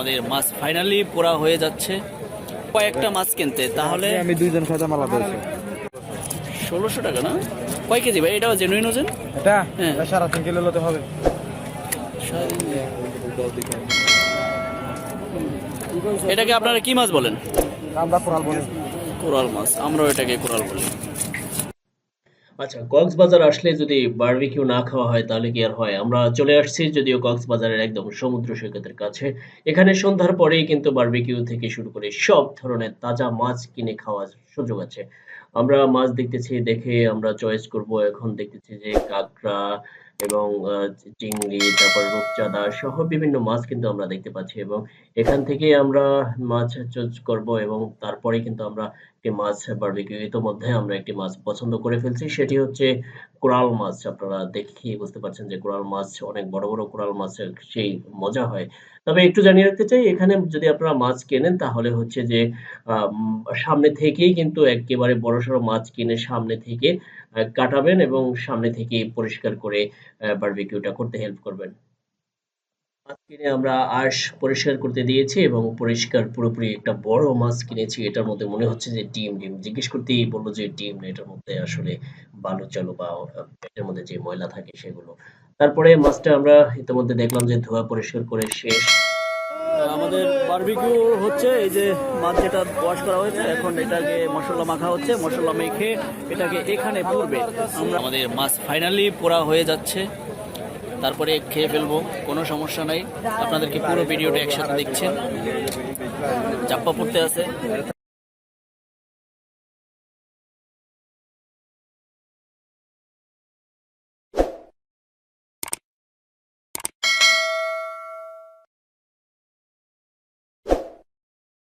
আমাদের মাছ ফাইনালি পোড়া হয়ে যাচ্ছে। কয়েকটা মাছ কিনতে তাহলে আমি দুইজন খাইতে মালা ধরেছি। ষোলোশো টাকা না? কয় কেজি ভাই? এটাও জেনুইন ওজন? এটা? হ্যাঁ। সাড়ে তিন কিলো হতে হবে। এটাকে আপনারা কি মাছ বলেন? আমরা কোরাল বলি। কোরাল মাছ আমরাও এটাকে কোরাল বলি। আচ্ছা কক্সবাজার আসলে যদি বারবিকিউ না খাওয়া হয় তাহলে কি আর হয়? আমরা চলে আসছি যদিও কক্সবাজারের একদম সমুদ্র সৈকতের কাছে। এখানে সন্ধ্যার পরেই কিন্তু বারবিকিউ থেকে শুরু করে সব ধরনের তাজা মাছ কিনে খাওয়ার সুযোগ আছে। আমরা মাছ দেখতেছি, দেখে আমরা চয়েস করব। এখন দেখতেছি যে কাঁকড়া এবং চিংড়ি, তারপর রূপচাঁদা সহ বিভিন্ন মাছ কিন্তু আমরা দেখতে পাচ্ছি এবং এখান থেকে আমরা মাছ চুজ করব এবং তারপরে কিন্তু আমরা একটি মাছ বারবিকিউ ইতোমধ্যে আমরা একটি মাছ পছন্দ করে ফেলছি। সেটি হচ্ছে কোরাল মাছ। আপনারা দেখেই বুঝতে পারছেন যে কোরাল মাছ, অনেক বড় বড় কোরাল মাছের সেই মজা হয়। তবে একটু জানিয়ে রাখতে চাই, এখানে যদি আপনারা মাছ কেনেন, তাহলে হচ্ছে যে সামনে থেকেই কিন্তু একেবারে বড়সড় মাছ কিনে সামনে থেকে কাটাবেন এবং সামনে থেকে পরিষ্কার করে বারবিকিউটা করতে হেল্প করবেন। মাছ আমরা আঁশ পরিষ্কার করতে দিয়েছি এবং পরিষ্কার পুরোপুরি একটা বড় মাছ কিনেছি। এটার মধ্যে মনে হচ্ছে যে ডিম ডিম। জিজ্ঞেস করতেই বলল যে ডিম এটার মধ্যে আসলে বালু চালু বা পেটের মধ্যে যে ময়লা থাকে সেগুলো। তারপরে মাছটা আমরা ইতিমধ্যে দেখলাম যে ধোয়া পরিষ্কার করে শেষ। আমাদের বারবিকিউ হচ্ছে এই যে মাছ যেটা ওয়াশ করা হয়েছে, এখন এটাকে মশলা মাখা হচ্ছে, মশলা মেখে এটাকে এখানে আমরা আমাদের মাছ ফাইনালি পোড়া হয়ে যাচ্ছে। তারপরে খেয়ে ফেলব কোনো সমস্যা নাই। আপনাদেরকে পুরো ভিডিওটা একসাথে দেখছেন। চাপ্পা পড়তে আছে।